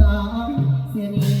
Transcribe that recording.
สามเสียนี